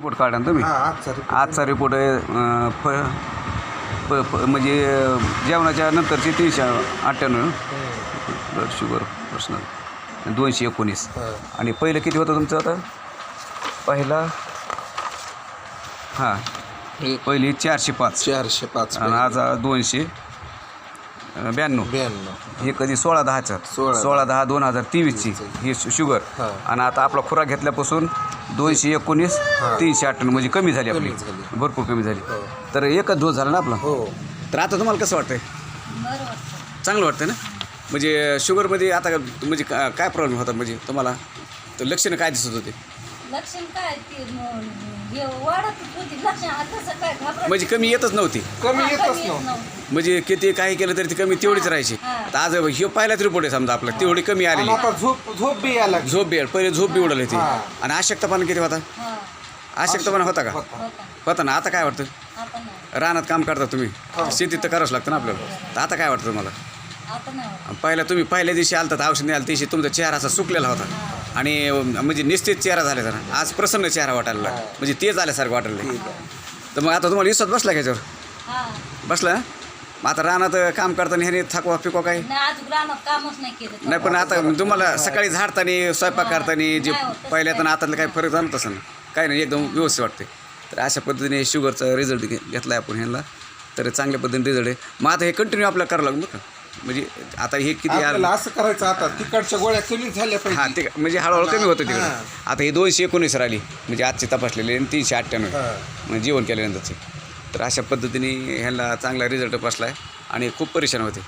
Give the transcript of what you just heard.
Report काढा ना तुम्ही. हा आजचा report. आजचा रिपोर्ट आहे अं, फ प- प- म्हणजे अं, जेवणाच्या नंतरचे तीनशे अठ्ठ्याण्णव. ब्लड शुगर पर्सनल दोनशे एकोणीस. हा. आणि पहिलं किती होतं तुमचं आता? पहिला? हां. पहिली चारशे पाच. चारशे पाच. आणि आज दोनशे. ब्याण्णव. ब्याण्णव. हे कधी सोळा दहाचं. सोळा. सोळा दहा दोन हजार तेवीसची. ही शु- शुगर. हा. आणि आता आपला खुराक घेतल्यापासून दोनशे एकोणीस तीनशे अठ्ठ्याण्णव म्हणजे कमी झाली आपली. कमी झाली. भरपूर कमी झाली. हो. तर एकच डोस झाला ना आपला? हो. तर आता तुम्हाला कसं वाटतंय? चांगलं वाटतं ना? म्हणजे शुगरमध्ये आता म्हणजे का- काय प्रॉब्लेम होता म्हणजे तुम्हाला? तर लक्षणं काय दिसत होते? लक्षण काय ते म- हे वाढत होती लक्षण तसं काय घाबरत म्हणजे कमी येतच नव्हती. कमी हा, येतच नव्हतं. नव्हतं. म्हणजे किती काही केलं तरी ती कमी तेवढीच राहायची. हा. तर आज हे पहिलाच रिपोर्ट आहे समजा आपला तेवढी कमी आणि आलेली. आता झोप झोप बी यायला लागली. झोप बी पहिले झोप बी उडाली होती. हा. आणि अशक्तपणा किती होता? हा. अशक्तपणा होता का? होता. होता. होता ना आता काय वाटतं? आता नाही. रानात काम करता तुम्ही. हो. शेतीत तर करावंच लागतं ना आपल्याला. तर आता काय वाटतं तुम्हाला? आता नाही होत. आणि पहिला तुम्ही पहिल्या दिवशी आलतात औषध नाही आलं दिवशी तुमचा चेहरा असा सुकलेला होता. आणि म्हणजे निश्चित चेहरा झाला जरा. आज प्रसन्न चेहरा वाटायला लागला. म्हणजे तेच आल्यासारखं वाटायला लागलं. ठीक आहे. तर मग आता तुम्हाला विश्वास बसला का याच्यावर? हा. बसला? मग आता रानात काम करताना ह्याने थकवा फिकवा काही? नाही अजून ग्रामात कामच नाही केलं. नाही पण आता तुम्हाला सकाळी झाडताना स्वयंपाक करताना जे पहिल्यात आणि काही. आतातलं काही फरक जाणत असं काही नाही एकदम व्यवस्थित वाटते तर अशा पद्धतीने शुगरचा रिझल्ट घेतला आहे आपण ह्यांना. तर चांगल्या पद्धतीने रिझल्ट आहे. मग आता हे कंटिन्यू आपल्याला करावं लागलं का? म्हणजे आता हे किती आपल्याला आलं असं करायचं आता. तिकडच्या गोळ्या कमी झाल्या हां पाहिजे ते म्हणजे हळूहळू कमी होतं तिकडे. हां. आता हे दोनशे एकोणीस राहिली. म्हणजे आजची तपासलेली आणि तीनशे अठ्ठ्याण्णव. हां. म्हणजे जेवण केल्यानंतरचे. तर अशा पद्धतीने ह्यांना चांगला रिझल्ट बसला आहे आणि खूप परेशान होते.